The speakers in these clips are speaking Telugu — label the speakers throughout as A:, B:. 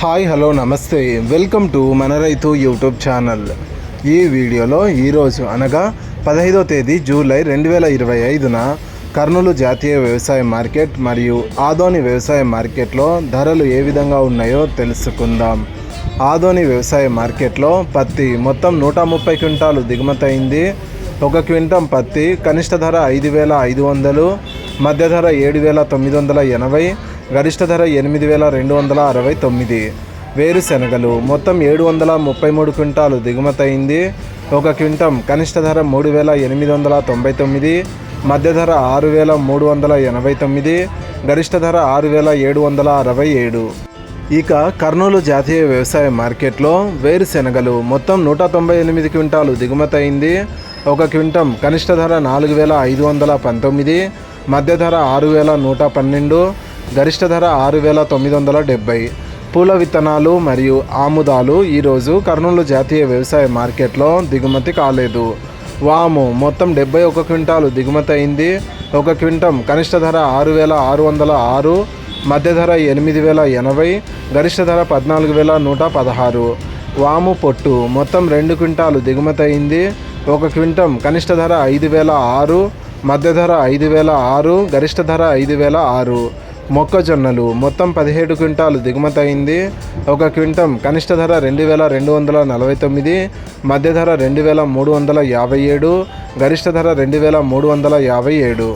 A: హాయ్ హలో నమస్తే. వెల్కమ్ టు మన రైతు యూట్యూబ్ ఛానల్. ఈ వీడియోలో ఈరోజు అనగా పదహైదో తేదీ జూలై రెండు వేల ఇరవై ఐదున కర్నూలు జాతీయ వ్యవసాయ మార్కెట్ మరియు ఆదోని వ్యవసాయ మార్కెట్లో ధరలు ఏ విధంగా ఉన్నాయో తెలుసుకుందాం. ఆదోని వ్యవసాయ మార్కెట్లో పత్తి మొత్తం నూట ముప్పై క్వింటాలు దిగుమతి అయింది. ఒక క్వింటం పత్తి కనిష్ట ధర ఐదు వేల ఐదు వందలు మధ్య ధర ఏడు వేల తొమ్మిది వందల ఎనభై గరిష్ట ధర ఎనిమిది వేల రెండు వందల అరవై తొమ్మిది. వేరుశెనగలు మొత్తం ఏడు వందల ముప్పై మూడు క్వింటాలు దిగుమతి అయింది ఒక క్వింటం కనిష్ట ధర మూడు వేల ఎనిమిది వందల తొంభై తొమ్మిది. మధ్య ధర ఆరు వేల మూడు వందల ఎనభై తొమ్మిది. గరిష్ట ధర ఆరు వేల ఏడు వందల అరవై ఏడు. ఇక కర్నూలు జాతీయ వ్యవసాయ మార్కెట్లో వేరుశెనగలు మొత్తం నూట తొంభై ఎనిమిది క్వింటాలు దిగుమతి అయింది ఒక క్వింటం కనిష్ట ధర నాలుగు వేల ఐదు వందల పంతొమ్మిది. మధ్య ధర ఆరు వేల నూట పన్నెండు. గరిష్ట ధర ఆరు వేల తొమ్మిది వందల డెబ్బై. పూల విత్తనాలు మరియు ఆముదాలు ఈరోజు కర్నూలు జాతీయ వ్యవసాయ మార్కెట్లో దిగుమతి కాలేదు. వాము మొత్తం డెబ్బై ఒక క్వింటాలు దిగుమతి అయింది. ఒక క్వింటం కనిష్ట ధర ఆరు వేల ఆరు వందల ఆరు మధ్య ధర ఎనిమిది వేల ఎనభై గరిష్ట ధర పద్నాలుగు వేల నూట పదహారు. వాము పొట్టు మొత్తం రెండు క్వింటాలు దిగుమతి అయింది. ఒక క్వింటం కనిష్ట ధర ఐదు వేల ఆరు మధ్య ధర ఐదు వేల ఆరు గరిష్ట ధర ఐదు వేల ఆరు. మొక్కజొన్నలు మొత్తం పదిహేడు క్వింటాలు దిగుమతి అయింది ఒక క్వింటం కనిష్ట ధర రెండు వేల రెండు వందల నలభై తొమ్మిది మధ్య ధర రెండు వేల మూడు వందల యాభై ఏడు గరిష్ట ధర రెండు వేల మూడు వందల యాభై ఏడు.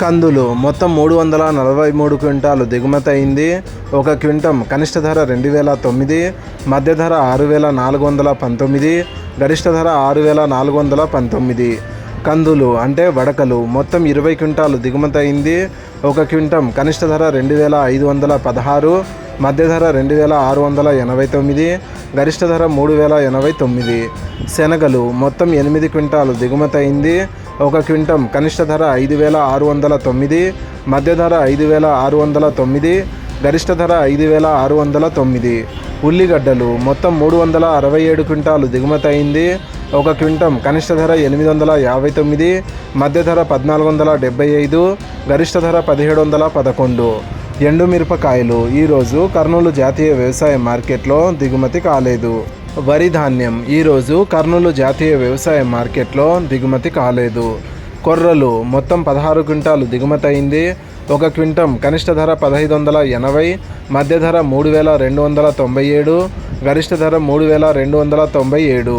A: కందులు మొత్తం మూడు వందల నలభై మూడు క్వింటాలు దిగుమతి అయింది ఒక క్వింటం కనిష్ట ధర రెండు వేల తొమ్మిది మధ్య ధర ఆరు వేల నాలుగు వందల పంతొమ్మిది గరిష్ట ధర ఆరు వేల నాలుగు వందల పంతొమ్మిది. కందులు అంటే వడకలు. మొత్తం ఇరవై క్వింటాలు దిగుమతి అయింది. ఒక క్వింటం కనిష్ట ధర రెండు వేల ఐదు వందల పదహారు మధ్య ధర రెండు వేల ఆరు వందల ఎనభై తొమ్మిది గరిష్ట ధర మూడు వేల ఎనభై తొమ్మిది. శనగలు మొత్తం ఎనిమిది క్వింటాలు దిగుమతి అయింది. ఒక క్వింటం కనిష్ట ధర ఐదు వేల ఆరు వందల తొమ్మిది మధ్య ధర ఐదు వేల ఆరు వందల తొమ్మిది గరిష్ట ధర ఐదు వేల ఆరు వందల తొమ్మిది. ఉల్లిగడ్డలు మొత్తం మూడు వందల అరవై ఏడు క్వింటాలు దిగుమతి అయింది. ఒక క్వింటం కనిష్ట ధర ఎనిమిది వందల యాభై తొమ్మిది మధ్య ధర పద్నాలుగు వందల డెబ్బై ఐదు గరిష్ట ధర పదిహేడు వందల పదకొండు. ఎండుమిరపకాయలు ఈరోజు కర్నూలు జాతీయ వ్యవసాయ మార్కెట్లో దిగుమతి కాలేదు. వరి ధాన్యం ఈరోజు కర్నూలు జాతీయ వ్యవసాయ మార్కెట్లో దిగుమతి కాలేదు. కొర్రలు మొత్తం పదహారు క్వింటాలు దిగుమతి అయింది. ఒక క్వింటం కనిష్ట ధర పదహైదు వందల ఎనభై మధ్య ధర మూడు వేల రెండు వందల తొంభై ఏడు గరిష్ట ధర మూడు వేల రెండు వందల తొంభై ఏడు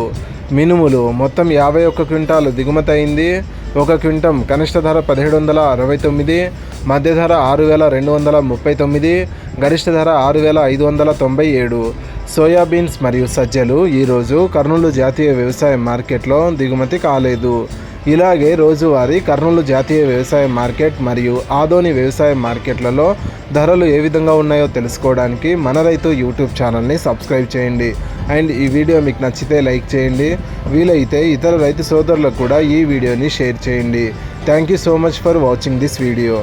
A: మినుములు మొత్తం యాభై ఒక్క క్వింటాలు దిగుమతి అయింది. ఒక క్వింటం కనిష్ట ధర పదిహేడు వందల అరవై తొమ్మిది మధ్య ధర ఆరు వేల రెండు వందల ముప్పై తొమ్మిది గరిష్ట ధర ఆరు వేల ఐదు వందల తొంభై ఏడు సోయాబీన్స్ మరియు సజ్జలు ఈరోజు కర్నూలు జాతీయ వ్యవసాయ మార్కెట్లో దిగుమతి కాలేదు. ఇలాగే రోజువారీ కర్నూలు జాతీయ వ్యవసాయ మార్కెట్ మరియు ఆదోని వ్యవసాయ మార్కెట్లలో ధరలు ఏ విధంగా ఉన్నాయో తెలుసుకోవడానికి మన రైతు యూట్యూబ్ ఛానల్ని సబ్స్క్రైబ్ చేయండి. అండ్ ఈ వీడియో మీకు నచ్చితే లైక్ చేయండి. వీలైతే ఇతర రైతు సోదరులకు కూడా ఈ వీడియోని షేర్ చేయండి. Thank you so much for watching this video.